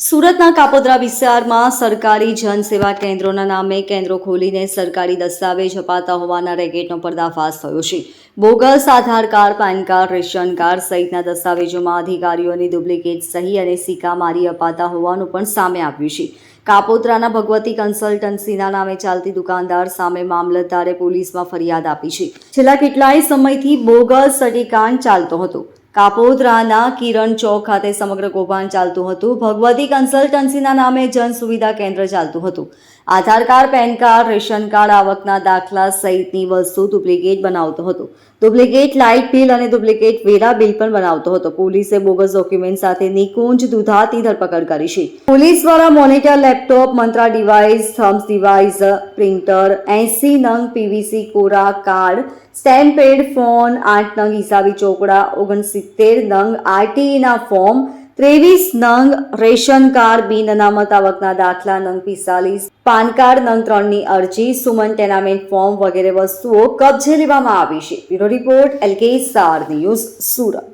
સુરતના કાપોદ્રા વિસ્તારમાં સરકારી જનસેવા કેન્દ્રોના નામે કેન્દ્રો ખોલીને સરકારી દસ્તાવેજ અપાતા હોવાના રેકેટનો પર્દાફાશ થયો છે. Bogus Aadhaar card, PAN card, ration card સહિતના દસ્તાવેજોમાં અધિકારીઓની ડુપ્લિકેટ સહી અને સિક્કા મારી અપાતા હોવાનું પણ સામે આવ્યું છે. કાપોદ્રાના ભગવતી કન્સલ્ટન્સીના નામે ચાલતી દુકાનદાર સામે મામલતદારે પોલીસમાં ફરિયાદ આપી છે. છેલ્લા કેટલાય સમયથી બોગસ સટીકાંડ ચાલતો હતો. કાપોદ્રાના કિરણ ચોક ખાતે સમગ્ર કૌભાંડ ચાલતું હતું. ભગવતી કન્સલ્ટન્સીના નામે જન સુવિધા કેન્દ્ર ચાલતું હતું. Aadhaar card, PAN card, ration card આવકના દાખલા સહિતની વસ્તુ ડુપ્લિકેટ બનાવતો હતો. ડુપ્લિકેટ લાઇટ બિલ અને ડુપ્લિકેટ વેરા બિલ પણ બનાવતો હતો. પોલીસે બોગસ ડોક્યુમેન્ટ સાથે નિકુંજ દુધાતી ધરપકડ કરી છે. પોલીસ દ્વારા monitor laptop, Mantra device, thumbs device printer, AC નંગ, પીવીસી કોરા કાર્ડ, સ્ટેમ્પેડ ફોન, આઠ નંગ હિસાબી ચોકડા ઓગણસિત્તેર નંગ આરટીઈના ફોર્મ ત્રેવીસ નંગ રેશન કાર્ડ બિન અનામત આવકના દાખલા નંગ પિસ્તાલીસ, પાન કાર્ડ નંગ ત્રણની અરજી, સુમન ટેનામેન્ટ ફોર્મ વગેરે વસ્તુઓ કબજે લેવામાં આવી છે. બ્યુરો રિપોર્ટ એલકે સાર ન્યૂઝ સુરત.